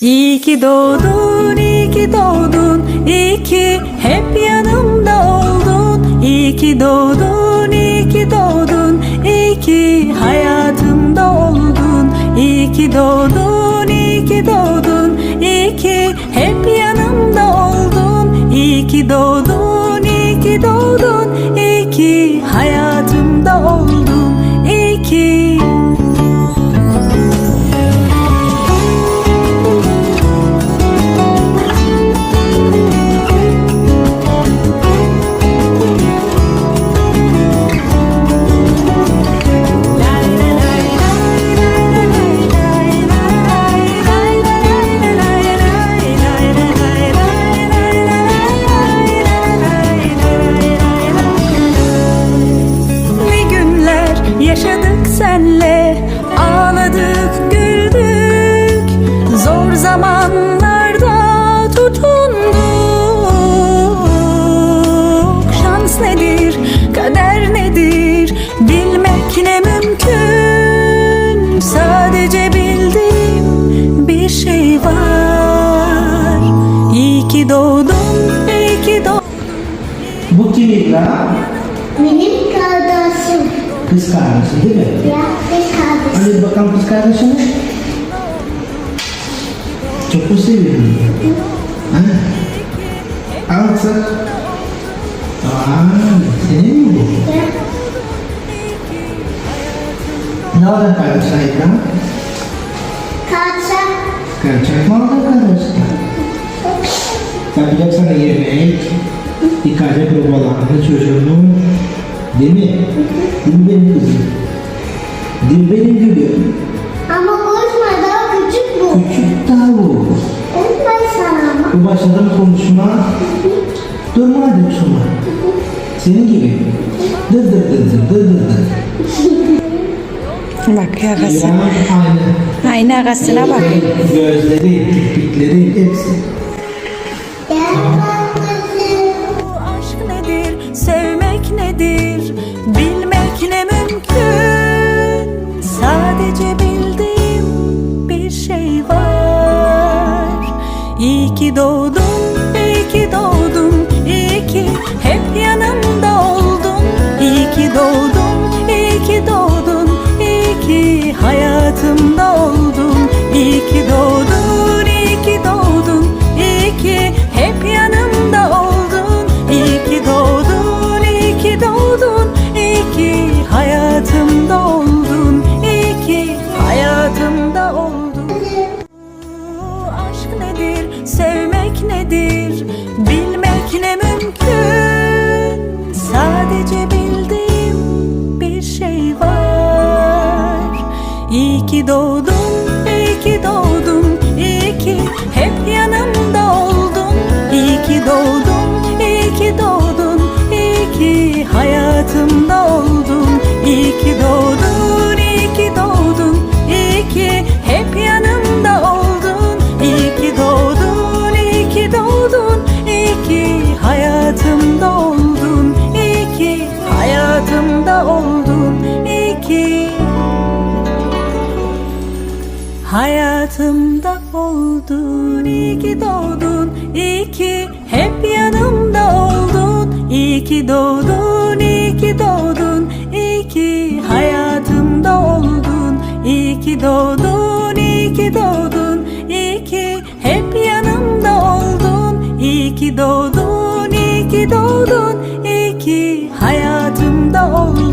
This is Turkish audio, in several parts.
İyi ki doğdun, iyi ki doğdun, iyi ki hep yanımda oldun. İyi ki doğdun, iyi ki doğdun, iyi ki hayatımda oldun. İyi ki doğdun, iyi ki doğdun, iyi ki hep yanımda oldun. İyi ki doğdun, iyi ki doğdun, iyi ki hayatımda oldun. Ki doğdun, iyi ki doğdun Bu kim İkra? Benim kardeşim. Kız kardeşi değil mi? Ya kız kardeşim. Hadi bakalım kız kardeşini. Çok mu seviyorsun? Ha? Al kızım. Aa, senin mi bu? Ya Ne aldın kardeşine İkra? kaçak. Gerçek mi aldın kardeşine? Yapacak sana yemek. Yıkayacak babalarını, çocuğunu. Değil mi? Değil mi benim kızım? Değil benim gülüm? Ama konuşma daha küçük bu. Küçük tavuk. Unutma sana ama. Bu başladım konuşma. Durma hadi şuna. Senin gibi. Dır dır dır dır dır dır dır. Bak yakası. Ya aynı. Ayna arkasına bak. Gözleri, kirpikleri hepsi. que dou do Hayatımda oldun, iyi ki doğdun, iyi ki hep yanımda oldun. İyi ki doğdun, iyi ki doğdun, iyi ki hayatımda oldun. İyi ki doğdun, iyi ki doğdun, iyi ki hep yanımda oldun. İyi ki doğdun, iyi ki doğdun, iyi ki hayatımda oldun.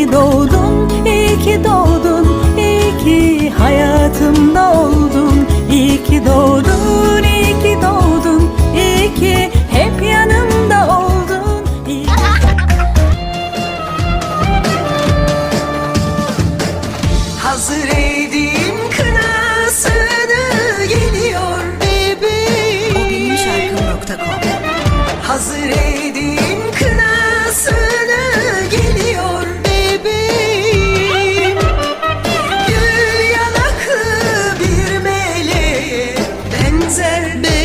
Ki doğdun, iyi ki doğdun, iyi ki hayatımda oldun. İyi ki doğdun, iyi ki doğdun, iyi ki hep yanımda oldun. İyi Hazır edin kınasını geliyor bebeğim Hazır edin Baby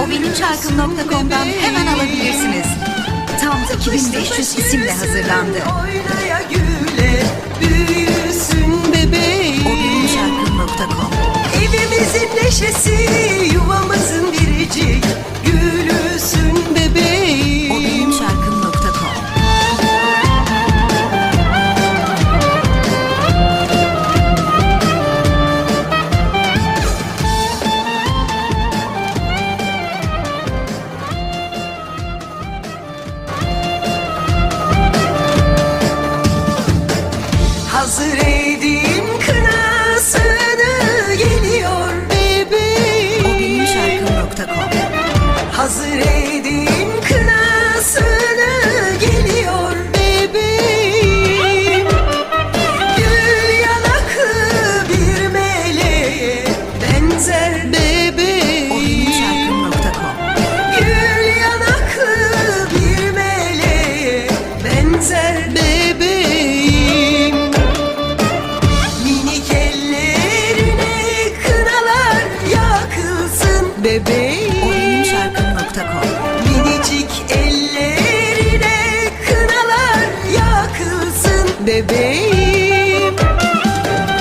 o benim şarkım.com'dan hemen alabilirsiniz. Tam 2500 isimle hazırlandı. Oynaya güle büyüsün bebeğim O benim Evimizin neşesi yuvamızın biricik gülüsün bebeğim Hazır bebeğim.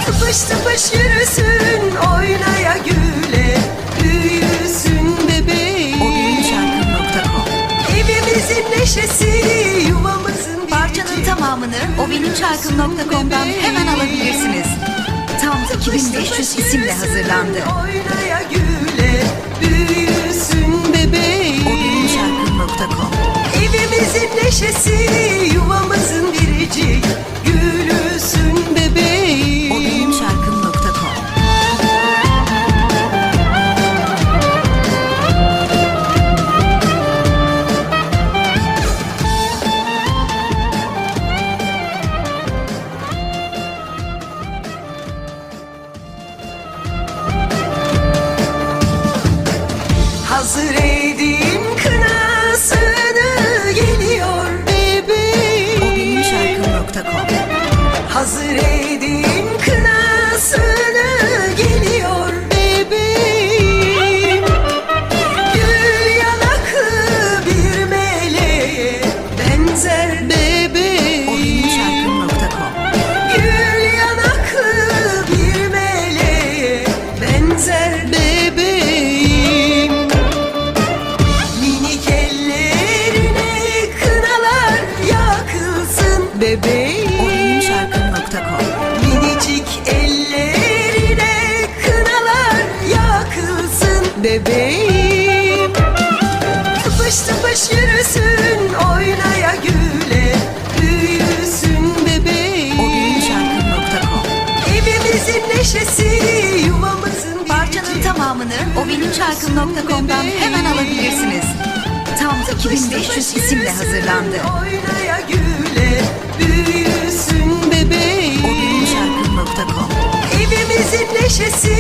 Tıpış tıpış yürüsün oynaya güle büyüsün bebeğim. Evimizin neşesi yuvamızın Parçanın tamamını o benim şarkım.com'dan hemen alabilirsiniz. Tam 2500 isimle hazırlandı. Oynaya güle büyüsün bebeğim Evimizin neşesi yuvamızın biricik gülüsün bebeğim tamamını o benim şarkım.com'dan hemen alabilirsiniz. Tam 2500 isimle hazırlandı. Büyüsün bebeğim O benim şarkım.com Evimizin neşesi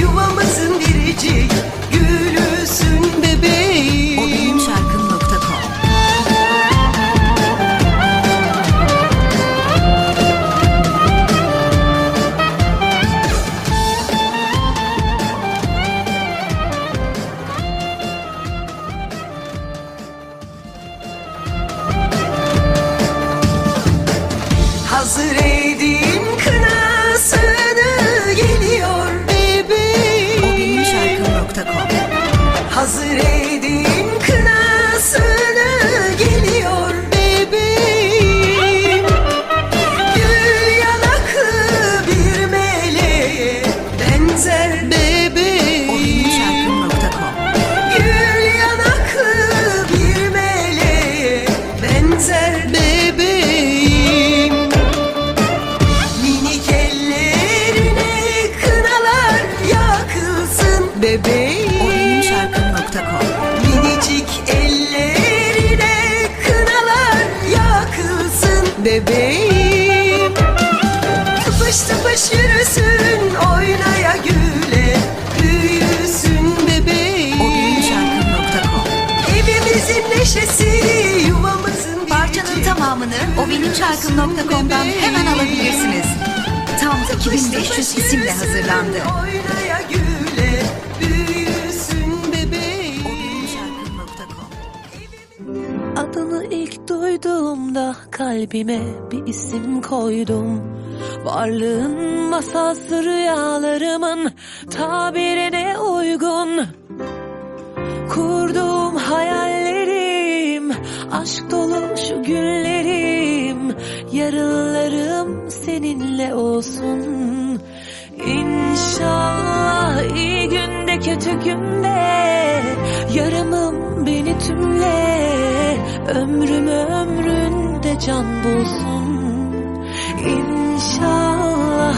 yuvamızın biricik gülüsün bebeğim Tıpış yürüsün oynaya güle. Büyüsün bebeğim. Evimizin neşesi yuvamızın Parçanın biricik. tamamını o benim şarkım.com'dan hemen alabilirsiniz. Tam 2500 isimle hazırlandı. Oynaya güle. Büyüsün bebeğim. Adını ilk duyduğumda kalbime bir isim koydum Varlığın masalsı rüyalarımın tabirine uygun. Kurduğum hayallerim, aşk dolu şu günlerim Yarınlarım seninle olsun. İnşallah iyi günde kötü günde Yarımım beni tümle Ömrüm ömründe can bulsun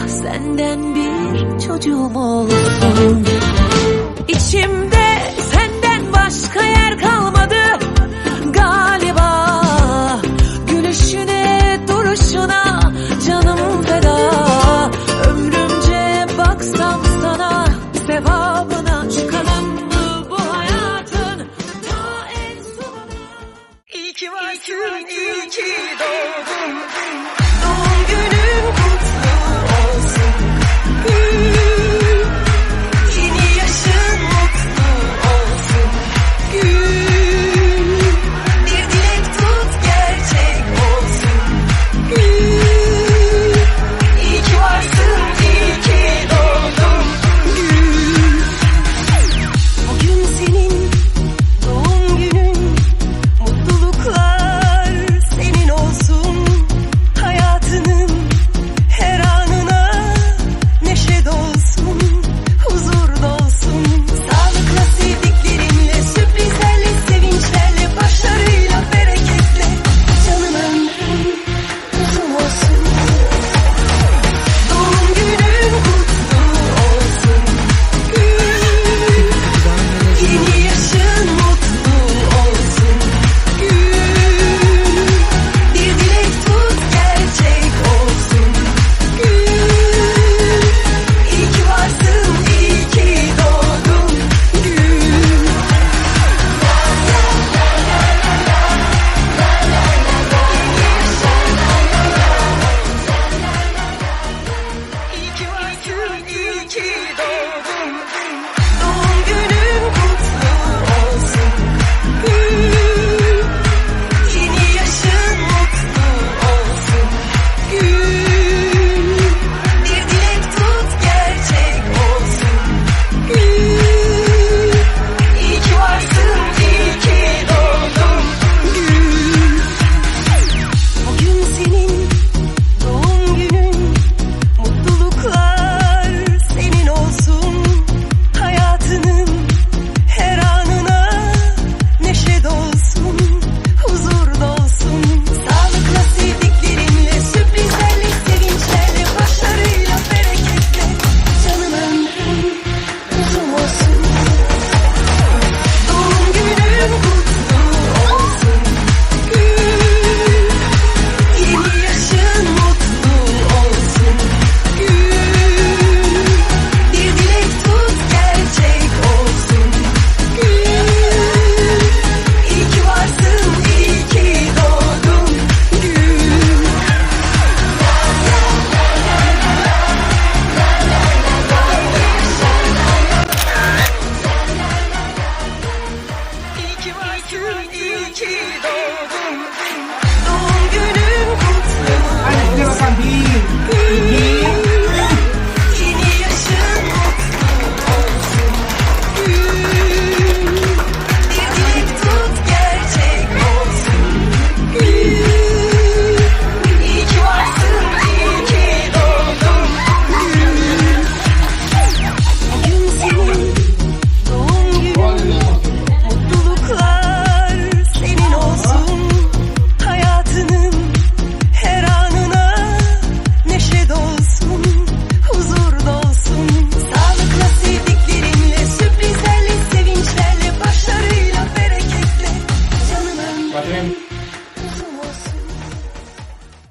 İnşallah senden bir çocuğum olsun İçimde senden başka